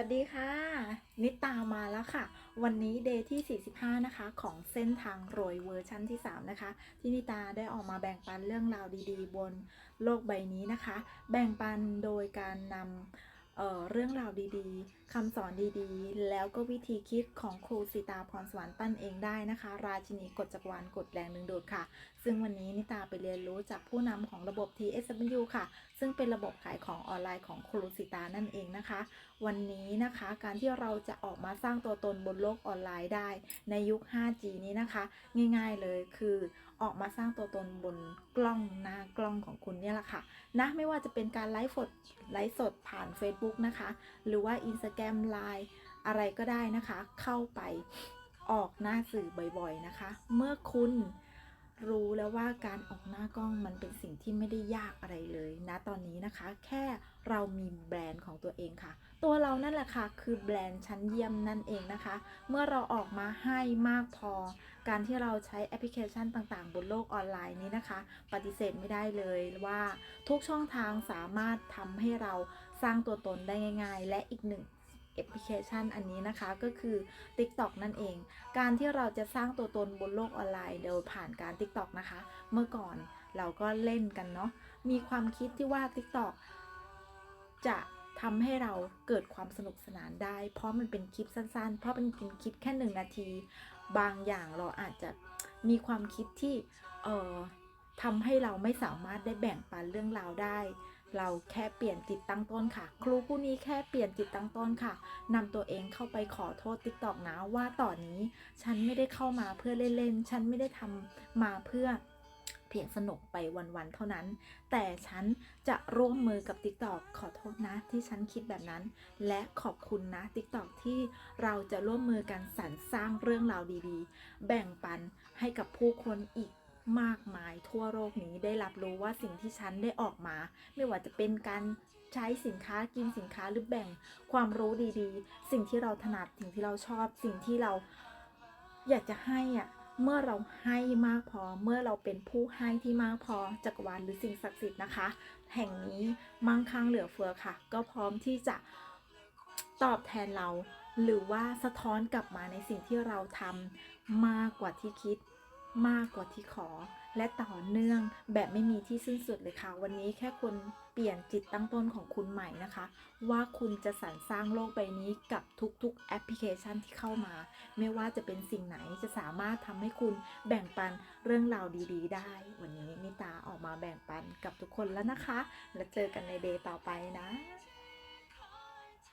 วัสดีค่ะ นิตามาแล้วค่ะ วันนี้เดย์ที่ 45 นะคะ ของเส้นทางโรยเวอร์ชั่นที่ 3 นะคะ ที่นิตาได้ออกมาแบ่งปันเรื่องราวดีๆ บนโลกใบนี้นะคะ แบ่งปันโดยการนำ เเรื่องราวดีๆ คำสอนดีๆ แล้วก็วิธีคิดของครูสิตาพรสวรรค์ตั้นเองได้นะคะ ราชินีกฎจักรวาลกฎแรงดึงดูดค่ะ ซึ่งวันนี้นิตาไปเรียนรู้จากผู้นำของระบบ TSW ค่ะ ซึ่งเป็นระบบขายของออนไลน์ของครูสิตานั่นเองนะคะ วันนี้นะคะการที่เราจะออกมาสร้างตัวตนบนโลกออนไลน์ได้ ในยุค 5G นี้นะคะ ง่ายๆเลยคือออกมาสร้างตัวตนบนกล้องหน้ากล้องของคุณเนี่ยแหละค่ะนะไม่ว่าจะเป็นการไลฟ์สดไลฟ์สดผ่าน Facebook นะคะ หรือว่า Instagram Line อะไรก็ได้นะคะ เข้าไปออกหน้าสื่อบ่อยๆนะคะ เมื่อคุณ รู้แล้วว่าการออกหน้ากล้องมันเป็นสิ่งที่ไม่ได้ยากอะไรเลยนะตอนนี้นะคะ แค่เรามีแบรนด์ของตัวเองค่ะ ตัวเรานั่นแหละค่ะ คือแบรนด์ชั้นเยี่ยมนั่นเองนะคะ เมื่อเราออกมาให้มากพอ การที่เราใช้แอปพลิเคชันต่างๆ บนโลกออนไลน์นี้นะคะ ปฏิเสธไม่ได้เลยว่าทุกช่องทางสามารถทำให้เราสร้างตัวตนได้ง่าย ๆ และอีกหนึ่ง แอปพลิเคชันอันนี้นะคะก็คือ TikTok นั่นเอง การที่เราจะสร้างตัวตนบนโลกออนไลน์โดยผ่านการ TikTok นะคะ เมื่อก่อนเราก็เล่นกันเนาะมีความคิดที่ว่า TikTok จะทำให้เราเกิดความสนุกสนานได้ เพราะมันเป็นคลิปสั้นๆ เพราะเป็นคลิปแค่หนึ่งนาที บางอย่างเราอาจจะมีความคิดที่เอ่อทำให้เราไม่สามารถได้แบ่งปันเรื่องราวได้ เราแค่เปลี่ยนจิตตั้งต้นค่ะ ครูผู้นี้แค่เปลี่ยนจิตตั้งต้นค่ะนำตัวเองเข้าไปขอโทษ TikTok นะว่าต่อนนี้ ฉันไม่ได้เข้ามาเพื่อเล่นๆ ฉันไม่ได้ทำมาเพื่อเพียงสนุกไปวันๆ เท่านั้น แต่ฉันจะร่วมมือกับ TikTok ขอโทษนะที่ฉันคิดแบบนั้น และขอบคุณนะ TikTok ที่เราจะร่วมมือกันสรรสร้างเรื่องราวดีๆ แบ่งปันให้กับผู้คนอีก มากมายทั่วโลกนี้ได้รับรู้ว่าสิ่งที่ฉันได้ออกมา ไม่ว่าจะเป็นการใช้สินค้ากินสินค้าหรือแบ่งความรู้ดีๆ สิ่งที่เราถนัดสิ่งที่เราชอบ สิ่งที่เราอยากจะให้อะเมื่อเราให้มากพอ เมื่อเราเป็นผู้ให้ที่มากพอจักรวาลหรือสิ่งศักดิ์สิทธิ์นะคะ แห่งนี้มั่งคั่งเหลือเฟือค่ะ ก็พร้อมที่จะตอบแทนเรา หรือว่าสะท้อนกลับมาในสิ่งที่เราทำมากกว่าที่คิด มากกว่าที่ขอ และต่อเนื่องแบบไม่มีที่สิ้นสุดเลยค่ะ วันนี้แค่คุณเปลี่ยนจิตตั้งต้นของคุณใหม่นะคะ ว่าคุณจะสรรสร้างโลกใบนี้กับทุกๆแอปพลิเคชันที่เข้ามา ไม่ว่าจะเป็นสิ่งไหนจะสามารถทำให้คุณแบ่งปันเรื่องราวดีๆ ได้ วันนี้นิตาออกมาแบ่งปันกับทุกคนแล้วนะคะ แล้วเจอกันในเดย์ต่อไปนะ